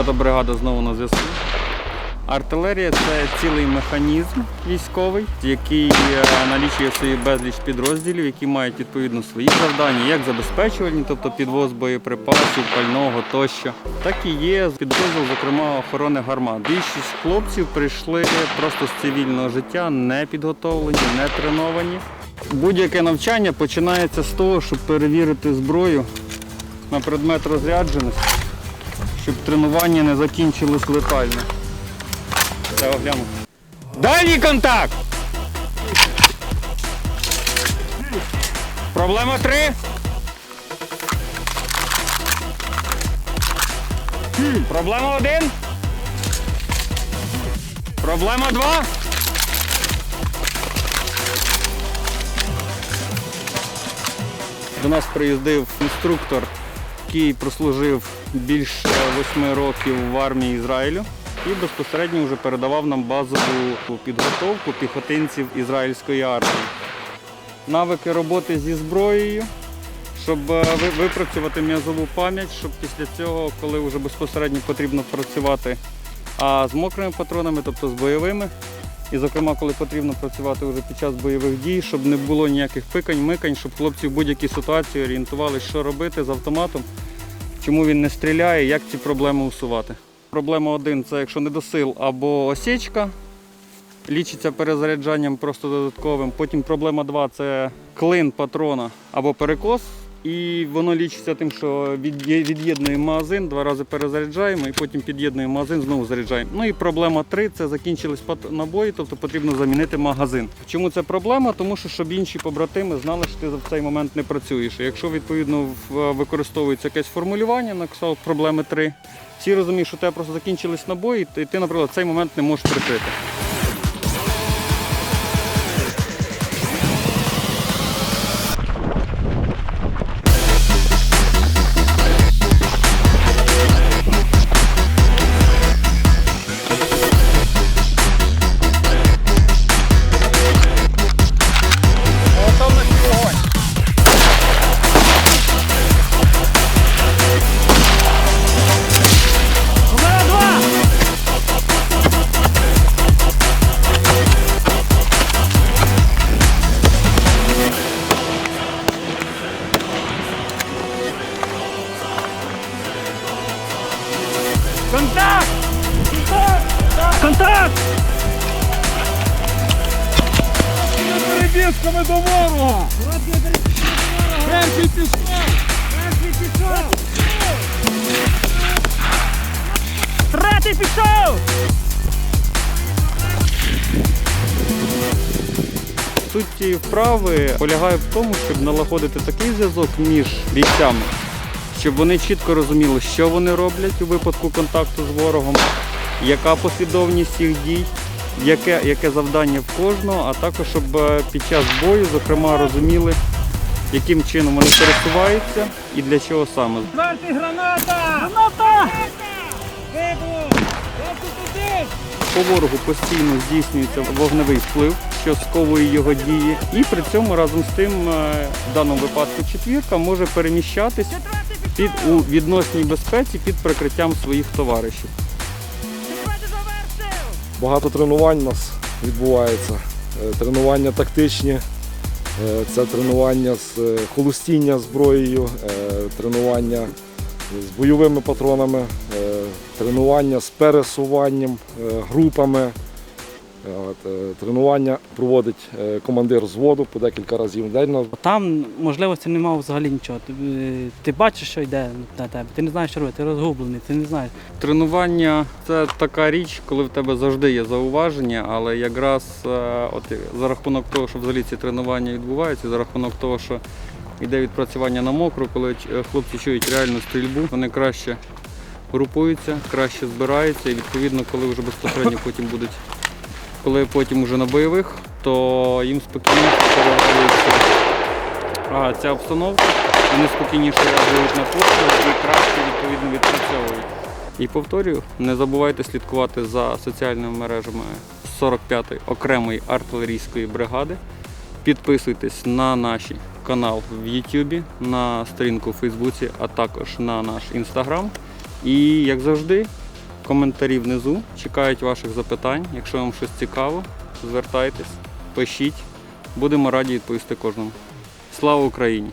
25-та бригада знову на зв'язку. Артилерія це цілий механізм військовий, який е, налічує собі безліч підрозділів, які мають відповідно свої завдання, як забезпечувальні, тобто підвоз боєприпасів, пального тощо, так і є підрозділ, зокрема охорони гармат. Більшість хлопців прийшли просто з цивільного життя, не підготовлені, не треновані. Будь-яке навчання починається з того, щоб перевірити зброю на предмет розрядженості, щоб тренування не закінчилось летально. Це огляну. Дальній контакт! Проблема три. Проблема один. Проблема два. До нас приїздив інструктор, який прослужив більше восьми років в армії Ізраїлю і безпосередньо вже передавав нам базову підготовку піхотинців ізраїльської армії. Навики роботи зі зброєю, щоб е, випрацювати м'язову пам'ять, щоб після цього, коли вже безпосередньо потрібно працювати а з мокрими патронами, тобто з бойовими, і, зокрема, коли потрібно працювати вже під час бойових дій, щоб не було ніяких пикань, микань, щоб хлопці в будь-якій ситуації орієнтувалися, що робити з автоматом, чому він не стріляє, як ці проблеми усувати. Проблема один це якщо недосил або осічка, лічиться перезаряджанням просто додатковим. Потім проблема два це клин патрона або перекос. І воно лічиться тим, що від'є- від'єднуємо магазин, два рази перезаряджаємо і потім під'єднуємо магазин, знову заряджаємо. Ну і проблема три це закінчились набої, тобто потрібно замінити магазин. Чому це проблема? Тому що щоб інші побратими знали, що ти в цей момент не працюєш. Якщо відповідно використовується якесь формулювання на кшталт проблеми три, всі розуміють, що у тебе просто закінчились набої, і ти, наприклад, в цей момент не можеш прикрити. Контакт! Контакт! Перебіжками до ворога! Перший пішов! Перший пішов! Третій пішов! Суть цієї вправи полягає в тому, щоб налагодити такий зв'язок між бійцями, щоб вони чітко розуміли, що вони роблять у випадку контакту з ворогом, яка послідовність їх дій, яке, яке завдання в кожного, а також щоб е, під час бою, зокрема, розуміли, яким чином вони пересуваються і для чого саме. Граната! Граната! По ворогу постійно здійснюється вогневий вплив, що сковує його дії, і при цьому разом з тим, е, в даному випадку четвірка може переміщатись під у відносній безпеці під прикриттям своїх товаришів. Багато тренувань у нас відбувається. Е, Тренування тактичні, е, це тренування з е, холостіння зброєю, тренування з бойовими патронами, тренування з пересуванням групами. Е, от, е, Тренування проводить е, командир взводу по декілька разів в день. Там можливості немає взагалі нічого. Ти, ти бачиш, що йде на тебе, ти не знаєш, що робити, ти розгублений, ти не знаєш. Тренування це така річ, коли в тебе завжди є зауваження, але якраз от за рахунок того, що взагалі ці тренування відбуваються, за рахунок того, що йде відпрацювання на мокру, коли хлопці чують реальну стрільбу, вони краще групуються, краще збираються, і відповідно, коли вже безпосередньо потім будуть, коли потім вже на бойових, то їм спокійніше перевалюється а, ця обстановка, вони спокійніше реагують на постріл і краще відповідно відпрацьовують. І повторюю, не забувайте слідкувати за соціальними мережами 45-ї окремої артилерійської бригади. Підписуйтесь на наш канал в YouTube, на сторінку у Фейсбуці, а також на наш інстаграм. І як завжди, коментарі внизу. Чекають ваших запитань. Якщо вам щось цікаво, звертайтесь, пишіть. Будемо раді відповісти кожному. Слава Україні!